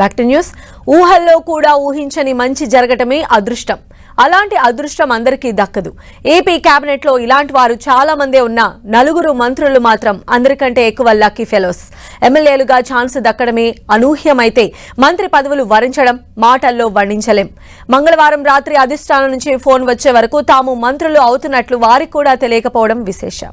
Back to news. ఊహల్లో కూడా ఊహించని మంచి జరగటమే అదృష్టం. అలాంటి అదృష్టం అందరికీ దక్కదు. ఏపీ కేబినెట్లో ఇలాంటి వారు చాలా మందే ఉన్నా నలుగురు మంత్రులు మాత్రం అందరికంటే ఎక్కువ లక్కీ ఫెలోస్. ఎమ్మెల్యేలుగా ఛాన్స్ దక్కడమే అనూహ్యమైతే మంత్రి పదవులు వరించడం మాటల్లో వర్ణించలేం. మంగళవారం రాత్రి అధిష్టానం నుంచి ఫోన్ వచ్చే వరకు తాము మంత్రులు అవుతున్నట్లు వారికి కూడా తెలియకపోవడం విశేషం.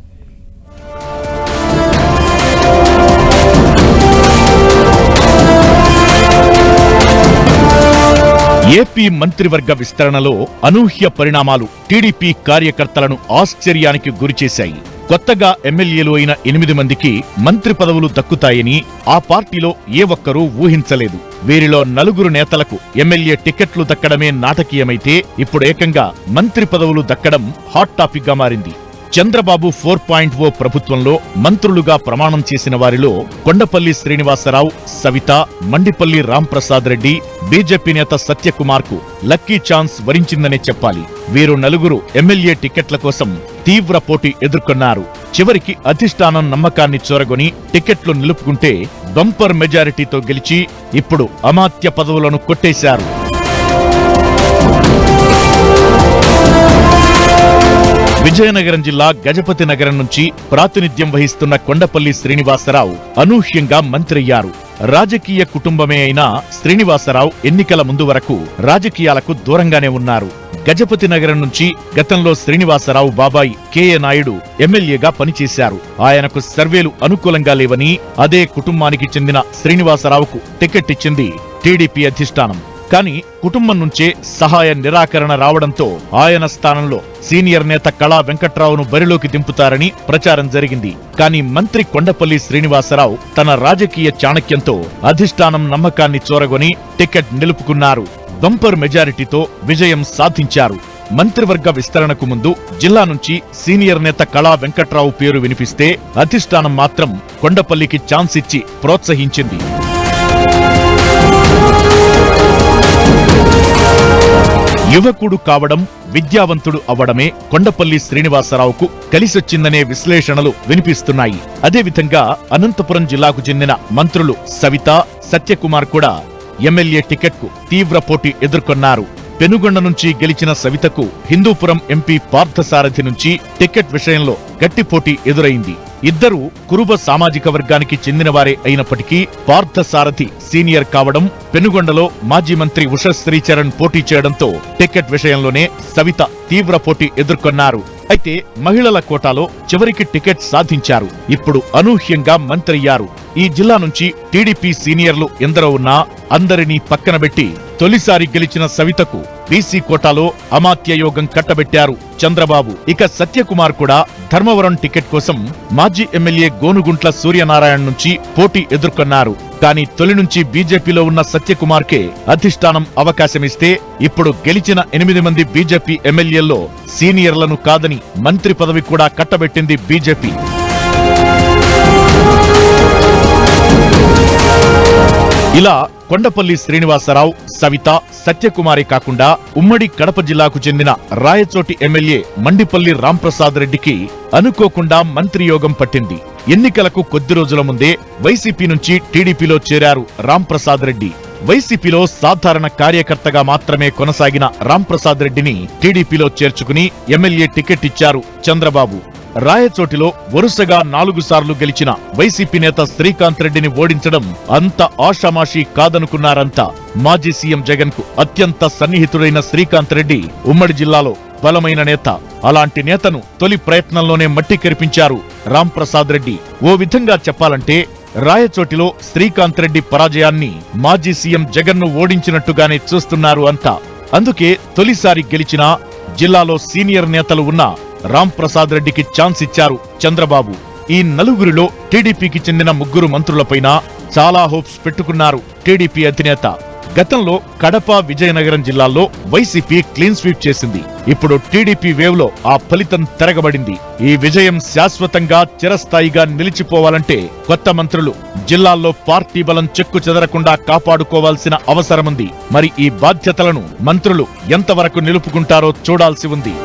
ఏపీ మంత్రివర్గ విస్తరణలో అనూహ్య పరిణామాలు టీడీపీ కార్యకర్తలను ఆశ్చర్యానికి గురిచేశాయి. కొత్తగా ఎమ్మెల్యేలు అయిన ఎనిమిది మందికి మంత్రి పదవులు దక్కుతాయని ఆ పార్టీలో ఏ ఒక్కరూ ఊహించలేదు. వీరిలో నలుగురు నేతలకు ఎమ్మెల్యే టికెట్లు దక్కడమే నాటకీయమైతే ఇప్పుడు ఏకంగా మంత్రి పదవులు దక్కడం హాట్ టాపిక్గా మారింది. చంద్రబాబు ఫోర్ పాయింట్ ఓ ప్రభుత్వంలో మంత్రులుగా ప్రమాణం చేసిన వారిలో కొండపల్లి శ్రీనివాసరావు సవిత మండిపల్లి రాంప్రసాద్ రెడ్డి బీజేపీ నేత సత్యకుమార్కు లక్కీ ఛాన్స్ వరించిందనే చెప్పాలి. వీరు నలుగురు ఎమ్మెల్యే టికెట్ల కోసం తీవ్ర పోటీ ఎదుర్కొన్నారు. చివరికి అధిష్టానం నమ్మకాన్ని చోరగొని టికెట్లు నిలుపుకుంటే బంపర్ మెజారిటీతో గెలిచి ఇప్పుడు అమాత్య పదవులను కొట్టేశారు. విజయనగరం జిల్లా గజపతి నగరం నుంచి ప్రాతినిధ్యం వహిస్తున్న కొండపల్లి శ్రీనివాసరావు అనూహ్యంగా మంత్రయ్యారు. రాజకీయ కుటుంబమే అయినా శ్రీనివాసరావు ఎన్నికల ముందు వరకు రాజకీయాలకు దూరంగానే ఉన్నారు. గజపతి నగరం నుంచి గతంలో శ్రీనివాసరావు బాబాయ్ కేఏ నాయుడు ఎమ్మెల్యేగా పనిచేశారు. ఆయనకు సర్వేలు అనుకూలంగా లేవని అదే కుటుంబానికి చెందిన శ్రీనివాసరావుకు టికెట్ ఇచ్చింది టీడీపీ అధిష్టానం. కానీ కుటుంబం నుంచే సహాయ నిరాకరణ రావడంతో ఆయన స్థానంలో సీనియర్ నేత కళా వెంకట్రావును బరిలోకి దింపుతారని ప్రచారం జరిగింది. కానీ మంత్రి కొండపల్లి శ్రీనివాసరావు తన రాజకీయ చాణక్యంతో అధిష్టానం నమ్మకాన్ని చోరగొని టికెట్ నిలుపుకున్నారు. బంపర్ మెజారిటీతో విజయం సాధించారు. మంత్రివర్గ విస్తరణకు ముందు జిల్లా నుంచి సీనియర్ నేత కళా వెంకట్రావు పేరు వినిపిస్తే అధిష్టానం మాత్రం కొండపల్లికి ఛాన్స్ ఇచ్చి ప్రోత్సహించింది. యువకుడు కావడం విద్యావంతుడు అవ్వడమే కొండపల్లి శ్రీనివాసరావుకు కలిసొచ్చిందనే విశ్లేషణలు వినిపిస్తున్నాయి. అదేవిధంగా అనంతపురం జిల్లాకు చెందిన మంత్రులు సవిత సత్యకుమార్ కూడా ఎమ్మెల్యే టికెట్కు తీవ్ర పోటీ ఎదుర్కొన్నారు. పెనుగొండ నుంచి గెలిచిన సవితకు హిందూపురం ఎంపీ పార్థసారథి నుంచి టికెట్ విషయంలో గట్టి పోటీ ఎదురైంది. ఇద్దరు కురుబ సామాజిక వర్గానికి చెందినవారే అయినప్పటికీ పార్థసారథి సీనియర్ కావడం పెనుగొండలో మాజీ మంత్రి ఉష శ్రీచరణ్ పోటీ చేయడంతో టికెట్ విషయంలోనే సవిత తీవ్ర పోటీ ఎదుర్కొన్నారు. అయితే మహిళల కోటాలో చివరికి టికెట్ సాధించారు. ఇప్పుడు అనూహ్యంగా మంత్రయ్యారు ఈ జిల్లా నుంచి టీడీపీ సీనియర్లు ఎందరో ఉన్నా అందరినీ పక్కనబెట్టి తొలిసారి గెలిచిన సవితకు బీసీ కోటాలో అమాత్య యోగం కట్టబెట్టారు చంద్రబాబు. ఇక సత్యకుమార్ కూడా ధర్మవరం టికెట్ కోసం మాజీ ఎమ్మెల్యే గోనుగుంట్ల సూర్యనారాయణ నుంచి పోటీ ఎదుర్కొన్నారు. కానీ తొలి నుంచి బీజేపీలో ఉన్న సత్యకుమార్ కే అధిష్టానం అవకాశమిస్తే ఇప్పుడు గెలిచిన ఎనిమిది మంది బీజేపీ ఎమ్మెల్యేల్లో సీనియర్లను కాదని మంత్రి పదవి కూడా కట్టబెట్టింది బీజేపీ. ఇలా కొండపల్లి శ్రీనివాసరావు సవిత సత్యకుమారి కాకుండా ఉమ్మడి కడప జిల్లాకు చెందిన రాయచోటి ఎమ్మెల్యే మండిపల్లి రాంప్రసాద్ రెడ్డికి అనుకోకుండా మంత్రియోగం పట్టింది. ఎన్నికలకు కొద్ది రోజుల ముందే వైసీపీ నుంచి టీడీపీలో చేరారు రాంప్రసాద్ రెడ్డి. వైసీపీలో సాధారణ కార్యకర్తగా మాత్రమే కొనసాగిన రాంప్రసాద్ రెడ్డిని టీడీపీలో చేర్చుకుని ఎమ్మెల్యే టికెట్ ఇచ్చారు చంద్రబాబు. రాయచోటిలో వరుసగా నాలుగు సార్లు గెలిచిన వైసీపీ నేత శ్రీకాంత్ రెడ్డిని ఓడించడం అంత ఆషామాషీ కాదనుకున్నారంతా మాజీ సీఎం జగన్కు అత్యంత సన్నిహితుడైన శ్రీకాంత్ రెడ్డి. ఉమ్మడి జిల్లాలో బలమైన నేత అలాంటి నేతను తొలి ప్రయత్నంలోనే మట్టి కరిపించారు రాంప్రసాద్ రెడ్డి. ఓ విధంగా చెప్పాలంటే రాయచోటిలో శ్రీకాంత్ రెడ్డి పరాజయాన్ని మాజీ సీఎం జగన్ను ఓడించినట్టుగానే చూస్తున్నారు అంతా అందుకే తొలిసారి గెలిచినా జిల్లాలో సీనియర్ నేతలు ఉన్నా రామ్ ప్రసాద్ రెడ్డికి ఛాన్స్ ఇచ్చారు చంద్రబాబు. ఈ నలుగురిలో టీడీపీకి చెందిన ముగ్గురు మంత్రులపైన చాలా హోప్స్ పెట్టుకున్నారు టీడీపీ అధినేత. గతంలో కడప విజయనగరం జిల్లాల్లో వైసీపీ క్లీన్ స్వీప్ చేసింది. ఇప్పుడు టీడీపీ వేవ్లో ఆ ఫలితం తిరగబడింది. ఈ విజయం శాశ్వతంగా చిరస్థాయిగా నిలిచిపోవాలంటే కొత్త మంత్రులు జిల్లాల్లో పార్టీ బలం చెక్కు చెదరకుండా కాపాడుకోవాల్సిన అవసరముంది. మరి ఈ బాధ్యతలను మంత్రులు ఎంతవరకు నిలుపుకుంటారో చూడాల్సి ఉంది.